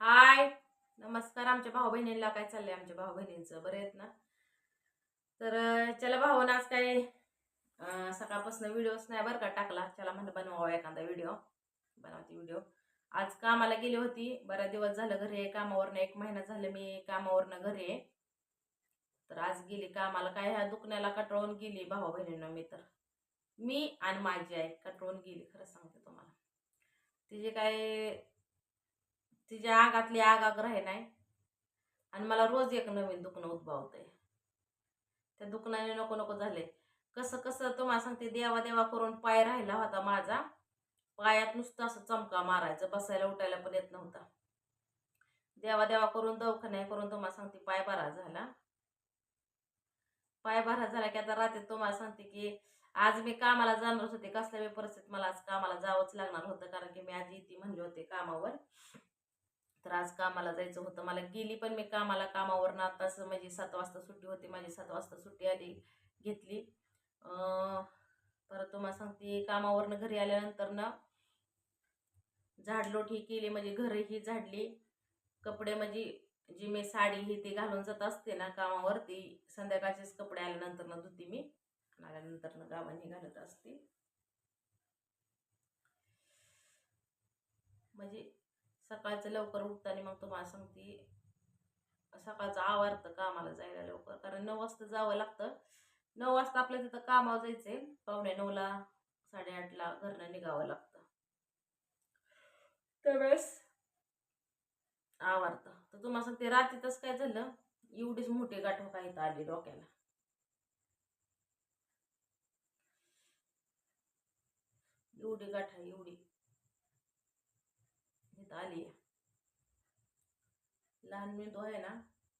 हाय. नमस्कार आमच्या भाऊ बहिणींना काय चाललंय आमच्या भाऊ बहिणींचं? बरं आहेत ना? तर चला भाऊन आज काय सकाळपासून व्हिडिओच नाही बरं का टाकला. चला म्हणलं बनवावा एखादा व्हिडिओ बनवते व्हिडिओ आज कामाला गेली होती. बरा दिवस झालं घरी आहे. कामावरनं एक महिना झालं मी कामावरनं घरी आहे. तर आज गेली कामाला. काय ह्या दुखण्याला कटळून गेली भाऊ बहिणींना मी तर. मी आणि माझी आई कटळून गेली खरं सांगते तुम्हाला. तिचे काय तिच्या आगातली आग आग नाही. आणि मला रोज एक नवीन दुखणं उद्भवतंय. त्या दुखण्याने नको नको झाले. कसं कसं तुम्हाला सांगते देवा देवा करून पाय राहिला होता माझा. पायात नुसतं असं चमका मारायचं बसायला उठायला पण येत नव्हता. देवा देवा करून दवखान्या करून तुम्हाला सांगते पाय बरा झाला. पाय बरा झाला की आता रात्री तुम्हाला सांगते की आज मी कामाला जाणारच होते कसल्या परिस्थितीत मला आज कामाला जावंच लागणार होतं कारण की मी आज इथे म्हणले होते कामावर. तर आज कामाला जायचं होतं. मला गेली पण मी कामाला कामावरनं आताच म्हणजे सात वाजता सुट्टी होती. माझी सात वाजता सुट्टी आली घेतली. परत तुम्हाला सांगते कामावरनं घरी आल्यानंतर ना झाडलोट ही केली. म्हणजे घरही झाडली. कपडे म्हणजे जी मी साडी ही ती घालून जात असते ना कामावर ती संध्याकाळचेच कपडे आल्यानंतर ना धुती मी आल्यानंतर ना गावांनी घालत असते. म्हणजे सकाळचं लवकर उठताना मग तुम्हाला सांगते सकाळचं आवडतं कामाला जायला लवकर. कारण नऊ वाजता जावं लागतं. नऊ वाजता आपल्या तिथं कामावर जायचंय. पावणे नऊला साडेआठला घरनं निघावं लागतं. त्यावेळेस आवडतं तर तुम्हाला सांगते रात्रीतच काय झालं एवढीच मोठी गाठ काय इथं आली डोक्याला. एवढी गाठ आहे एवढी. इथं आली. लहान मेंदू आहे ना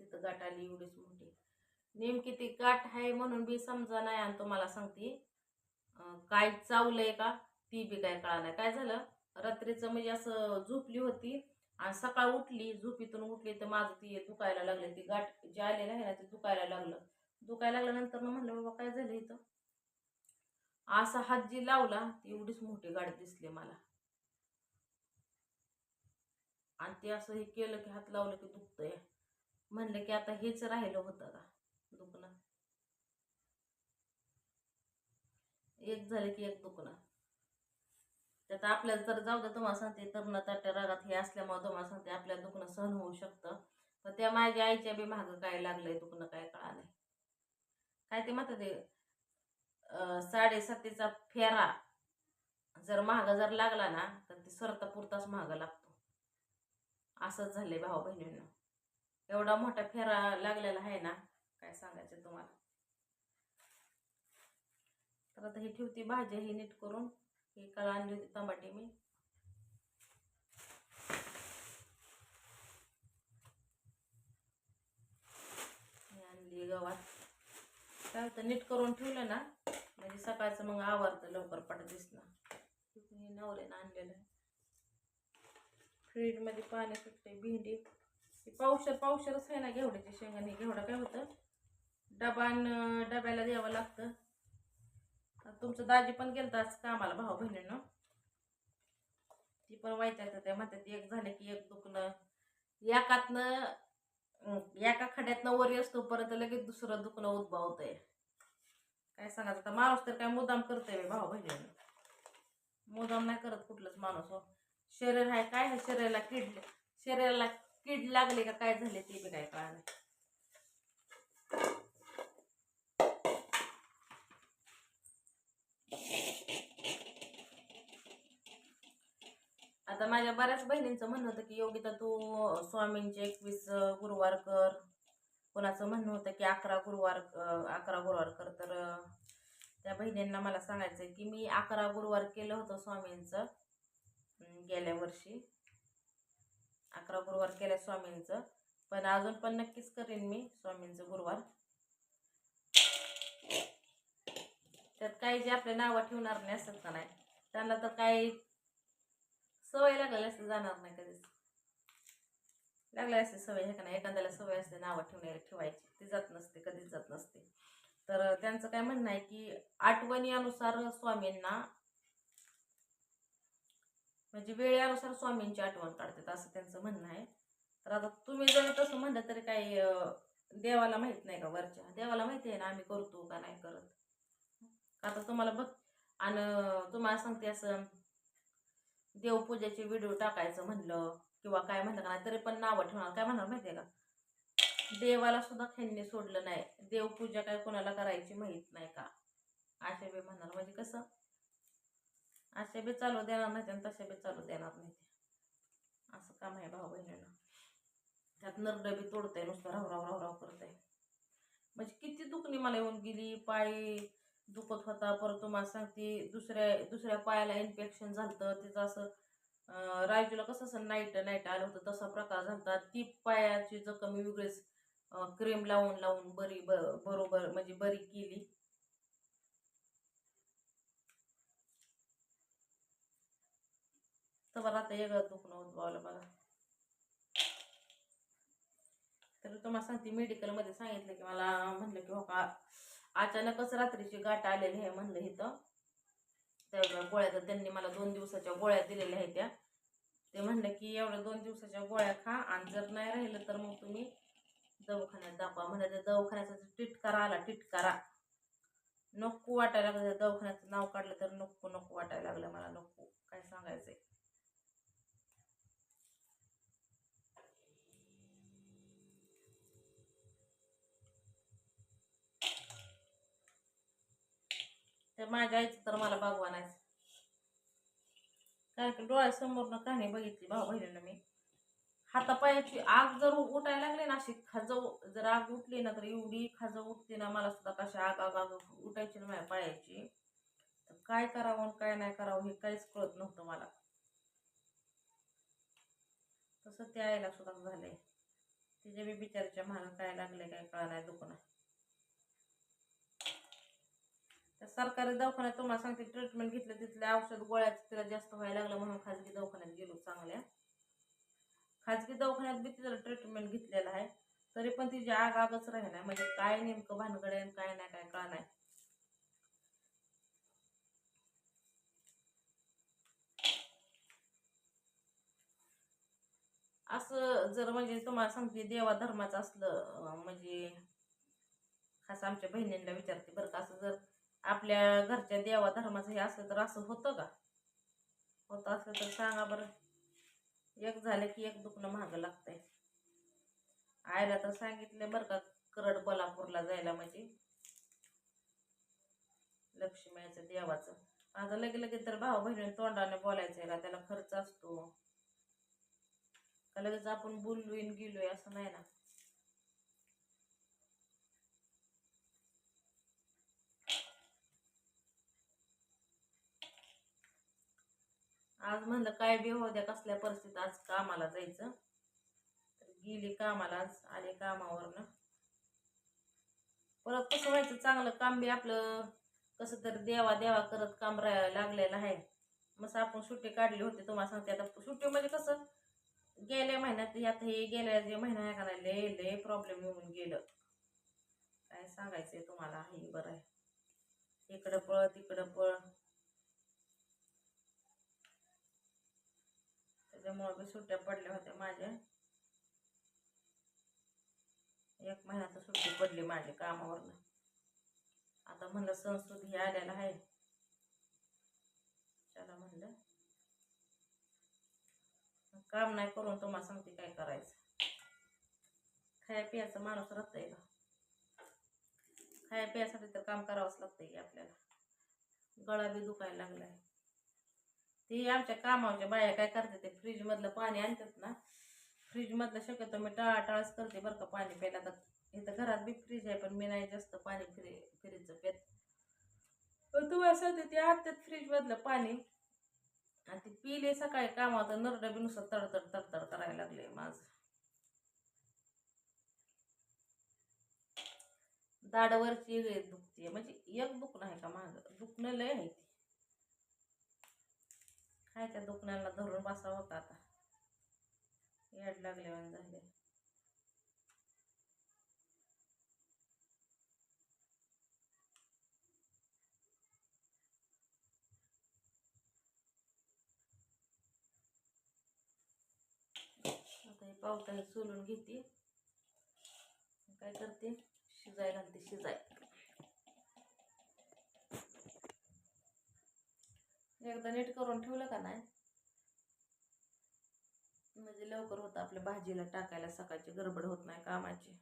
तिथं गाठ आली एवढीच मोठी. नेमकी ती गाठ आहे म्हणून बी समजा नाही आणि तुम्हाला सांगते काय चावलंय का ती बी काय कळा नाही काय झालं? रात्रीचं म्हणजे असं झोपली होती आणि सकाळ उठली झोपीतून उठली तर माझं ती दुखायला लागलं. ती गाठ जे आलेलं आहे ना ते दुखायला लागलं. दुखायला लागल्यानंतर मग म्हणलं बाबा काय झालं इथं? असा हात जी लावला ती एवढीच मोठी गाठ दिसली मला. आणि ते असं हे केलं की हात लावलं की दुखतंय. म्हणलं की आता हेच राहिलं होतं का? दुखणं. एक झालं की एक दुखणं. त्यात आपल्याला तर जाऊ दे तुम्हाला सांगते तरुण ताट्या रागात हे असल्यामुळे तुम्हाला सांगते आपल्याला दुखणं सहन होऊ शकतं. पण त्या माझ्या आईच्या बी मागं काय लागलंय दुखणं काय कळा नाही काय ते म्हणतात ते साडेसातीचा फेरा जर महाग जर लागला ना तर ते सरता पुरताच महाग लागतो. असंच झालंय भाऊ बहिणींना एवढा मोठा फेरा लागलेला आहे ना काय सांगायचं तुम्हाला? तर आता ही ठेवती भाजी ही नीट करून ही काल आणली होती टमाटे मी आणली गवात काय होतं नीट करून ठेवलं ना म्हणजे सकाळचं मग आवरतं लवकर पट दिसणं. हे नवऱ्यानं आणलेलं आहे. फ्रीजमध्ये पाणी सुटते भेंडी. हे पावशर पावशरच आहे ना घेवड्याची शेंगाने. घेवडा काय होतं? डबा डब्याला द्यावं लागतं. तुमचं दाजी पण गेलं आज कामाला भाऊ बहिणीनं. ती पण वाईटायचं त्या म्हणतात एक झालं की एक दुखणं. एकातनं एका खड्यातनं वर असतो परत लगेच दुसरं दुखणं आहे काय सांगायचं? माणूस तर काय मुदाम करतोय भाऊ बहिणीनं. मुदाम नाही करत कुठलंच माणूस हो. शरीर आहे काय? आहे शरीराला किड शरीराला किड लागले का काय झाले ते बी काय कळा आता माझ्या बऱ्याच बहिणींचं म्हणणं होतं की योगिता तू स्वामींचे एकवीस गुरुवार कर. कोणाचं म्हणणं होतं की अकरा गुरुवार अकरा गुरुवार कर. तर त्या बहिणींना मला सांगायचं की मी अकरा गुरुवार केलं होतं स्वामींचं. गेल्या वर्षी. अकरा गुरुवार केल्या स्वामींचं. पण अजून पण नक्कीच करेन मी स्वामींचं गुरुवार. त्यात काही जे आपले नावं ठेवणार नाही असतात का नाही? त्यांना तर काही सवय लागलेली असते जाणार नाही कधीच. लागली असते सवय हे का नाही? एखाद्याला सवय असते नावं ठेवण्याला ठेवायची. ती जात नसते कधीच जात नसते. तर त्यांचं काय म्हणणं आहे की आठवणी अनुसार स्वामींना म्हणजे वेळेनुसार स्वामींची आठवण काढतात असं त्यांचं म्हणणं आहे. तर आता तुम्ही जर तसं म्हणलं तरी काही देवाला माहीत नाही का वरच्या? देवाला माहिती आहे ना आम्ही करतो का नाही करत? आता तुम्हाला बघ आणि तुम्हाला सांगते असं देवपूजेचे व्हिडिओ टाकायचं म्हणलं किंवा काय म्हणलं का नाही तरी पण नावं ठेवणार. काय म्हणणार माहिती आहे का? देवाला सुद्धा खेळणे सोडलं नाही. देवपूजा काय कोणाला करायची माहीत नाही का? अशा वेळी म्हणणार म्हणजे कसं? असे बी चालू देणार नाही आणि तसे बी चालू देणार नाही असं काम आहे भाऊ बहिणीनं. त्यात नरड बी तोडतंय नुसतं राव राव राव राव करतंय. म्हणजे किती दुखणी मला येऊन गेली पाय दुखत होता. परत तुम्हाला सांगते दुसऱ्या दुसऱ्या पायाला इन्फेक्शन झालं तिचं असं राजूला कसं असं नाईट नाईट आलं होतं तसा प्रकार झाला ती पायाची जखमी वेगळीच क्रीम लावून लावून बरी ब बरोबर म्हणजे बरी केली. तर आता वेगळं दुखणं उद्भवलं बघा. तर तुम्हाला सांगते मेडिकलमध्ये सांगितलं की मला म्हणलं की हो का अचानकच रात्रीची गाठ आलेली आहे म्हणलं इथं. त्या गोळ्या तर त्यांनी मला दोन दिवसाच्या गोळ्या दिलेल्या आहेत त्या. ते म्हणलं की एवढ्या दोन दिवसाच्या गोळ्या खा आणि जर नाही राहिलं तर मग तुम्ही दवाखान्यात दाखवा. म्हणजे त्या दवाखान्याचा टिटकारा आला टिटकारा. नको वाटायला लागलं त्या दवाखान्याचं नाव काढलं तर नको नको वाटायला लागलं मला नको. काय सांग? माझ्या आईचं तर मला बागवान नाही कारण की डोळ्यासमोरनं कहाणी बघितली भाऊ बहिणीनं मी. हातापायाची आग जर उठायला लागली ना अशी खाजव जर आग उठली ना तर एवढी खाजव उठते ना मला सुद्धा कशी आग आग आग उठायची ना माझ्या पायाची. तर काय करावं आणि काय नाही करावं हे काहीच कळत नव्हतं मला. तसं त्या आईला सुद्धा झालंय. तिच्या बी बिचारीच्या महाग काय लागले काय कळा नाही दुखणं त्या सरकारी दवाखान्यात तुम्हाला सांगते ट्रीटमेंट घेतलं तिथल्या औषध गोळ्याचं तिला जास्त व्हायला लागलं म्हणून खाजगी दवाखान्यात गेलो चांगल्या. खाजगी दवाखान्यात बी तिला ट्रीटमेंट घेतलेला आहे. तरी पण तिची आग आगच राहिना म्हणजे काय नेमकं भानगड आहे आणि काय नाही काय का नाही. असं जर म्हणजे तुम्हाला सांगते देवा धर्माचं असलं म्हणजे खास आमच्या बहिणींना विचारते बरं का असं जर आपल्या घरच्या देवा धर्माचं हे असलं तर असं होतं का? होतं असलं तर सांगा बरं. एक झालं की एक दुखणं महाग लागतंय. आईला तर सांगितलं बरं का करड कोल्हापूरला जायला म्हणजे. लक्ष्मीचं देवाचं. आता लगे लगे तर भाऊ बहिणी तोंडाने बोलायचं आहे का? त्याला खर्च असतो. का लगेच आपण बोललोय गेलोय असं नाही ना? आज म्हणलं काय बी हो द्या कसल्या परिस्थितीत आज कामाला जायचं. तर गेली कामाला आज आले कामावरनं. परत कसं व्हायचं चांगलं काम बी आपलं कसं तरी देवा देवा करत काम राहायला लागलेलं आहे. मस्त आपण सुट्टी काढली होती तुम्हाला सांगते आता. सुट्टी म्हणजे कसं गेल्या महिन्यात आता हे गेल्या जे महिना आहे का नाही लय लय प्रॉब्लेम येऊन गेलं. काय सांगायचंय तुम्हाला हे बरं आहे. इकडं पळ तिकडं पळ. त्याच्यामुळं बी सुट्ट्या पडल्या होत्या माझ्या. एक महिन्याचं सुट्टी पडली माझ्या कामावरनं. आता म्हणलं संस्कृत हे आलेला आहे. चला म्हणलं. काम नाही करून तुम्हाला सांगते काय करायचं. खाया पियाचा माणूस राहतंय का? खाया पियासाठी तर काम करावंच लागतंय की आपल्याला. गळा बी दुखायला लागलाय. ते आमच्या कामाच्या बाया काय करते ते फ्रीज मधलं पाणी आणतात ना फ्रीज मधलं शक्यतो मी टाळाटाळच करते बरं का पाणी प्यायला. तर इथं घरात बी फ्रीज आहे पण मी नाही जास्त पाणी फ्री फ्रीजचं पेत. पण तुम्हाला सांगते ते आणतात फ्रीज मधलं पाणी आणि ते पिले सकाळी कामात नरडं बी नुसतं तडतड तडतड करायला लागले माझं. दाडावरची एक दुखते म्हणजे एक दुखणं आहे का माझं? दुखणं लय आहे काय त्या दुकानाला धरून बसा होता आता. याड लागल्यावर झाले. आता हे पावटा सोलून घेते. काय करते? शिजाय घालते शिजाय. एकदा नीट करून ठेवलं का नाही? म्हणजे लवकर होतं आपल्या भाजीला टाकायला सकाळची गडबड होत नाही कामाची.